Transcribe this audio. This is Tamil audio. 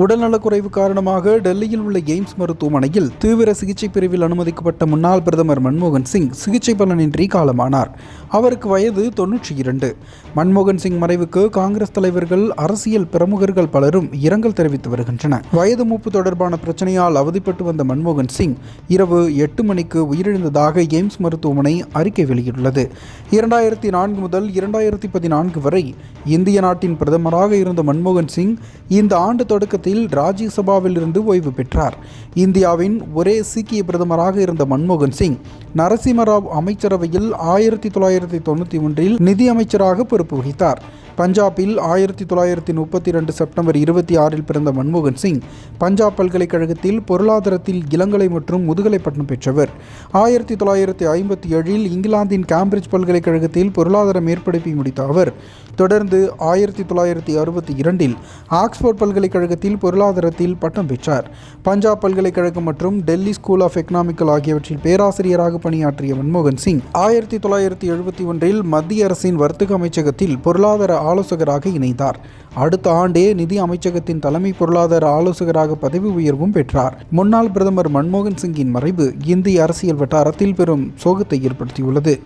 உடல்நலக்குறைவு காரணமாக டெல்லியில் உள்ள எய்ம்ஸ் மருத்துவமனையில் தீவிர சிகிச்சை பிரிவில் அனுமதிக்கப்பட்ட முன்னாள் பிரதமர் மன்மோகன் சிங் சிகிச்சை பலனின்றி காலமானார். அவருக்கு வயது தொன்னூற்றி இரண்டு. மன்மோகன் சிங் மறைவுக்கு காங்கிரஸ் தலைவர்கள் அரசியல் பிரமுகர்கள் பலரும் இரங்கல் தெரிவித்து வருகின்றனர் வயது மூப்பு தொடர்பான பிரச்சனையால் அவதிப்பட்டு வந்த மன்மோகன் சிங் இரவு எட்டு மணிக்கு உயிரிழந்ததாக எய்ம்ஸ் மருத்துவமனை அறிக்கை வெளியிட்டுள்ளது. இரண்டாயிரத்தி நான்கு முதல் இரண்டாயிரத்தி பதினான்கு வரை இந்திய நாட்டின் பிரதமராக இருந்த மன்மோகன் சிங் இந்த ஆண்டு தொடக்கத்தில் ராஜ்யசபாவில் இருந்து ஓய்வு பெற்றார். இந்தியாவின் ஒரே சீக்கிய பிரதமராக இருந்த மன்மோகன் சிங் நரசிம்மராவ் அமைச்சரவையில் ஆயிரத்தி தொள்ளாயிரத்தி தொண்ணூற்றி ஒன்றில் நிதி அமைச்சராக பொறுப்பு வகித்தார். பஞ்சாபில் ஆயிரத்தி தொள்ளாயிரத்தி முப்பத்தி ரெண்டு செப்டம்பர் இருபத்தி ஆறில் பிறந்த மன்மோகன் சிங் பஞ்சாப் பல்கலைக்கழகத்தில் பொருளாதாரத்தில் இளங்கலை மற்றும் முதுகலை பட்டம் பெற்றவர். ஆயிரத்தி தொள்ளாயிரத்தி ஐம்பத்தி ஏழில் இங்கிலாந்தின் கேம்பிரிட்ஜ் பல்கலைக்கழகத்தில் பொருளாதார மேற்படிப்பை முடித்த அவர் தொடர்ந்து ஆயிரத்தி தொள்ளாயிரத்தி அறுபத்தி இரண்டில் ஆக்ஸ்போர்ட் பல்கலைக்கழகத்தில் பொருளாதாரத்தில் பட்டம் பெற்றார். பஞ்சாப் பல்கலைக்கழகம் மற்றும் டெல்லி ஸ்கூல் ஆஃப் எக்கனாமிக்கல் ஆகியவற்றில் பேராசிரியராக பணியாற்றிய மன்மோகன் சிங் ஆயிரத்தி தொள்ளாயிரத்தி எழுபத்தி ஒன்றில் மத்திய அரசின் வர்த்தக அமைச்சகத்தில் பொருளாதார ஆலோசகராக இணைந்தார். அடுத்த ஆண்டே நிதி அமைச்சகத்தின் தலைமை பொருளாதார ஆலோசகராக பதவி உயர்வும் பெற்றார். முன்னாள் பிரதமர் மன்மோகன் சிங்கின் மறைவு இந்திய அரசியல் வட்டாரத்தில் பெரும் சோகத்தை ஏற்படுத்தியுள்ளது.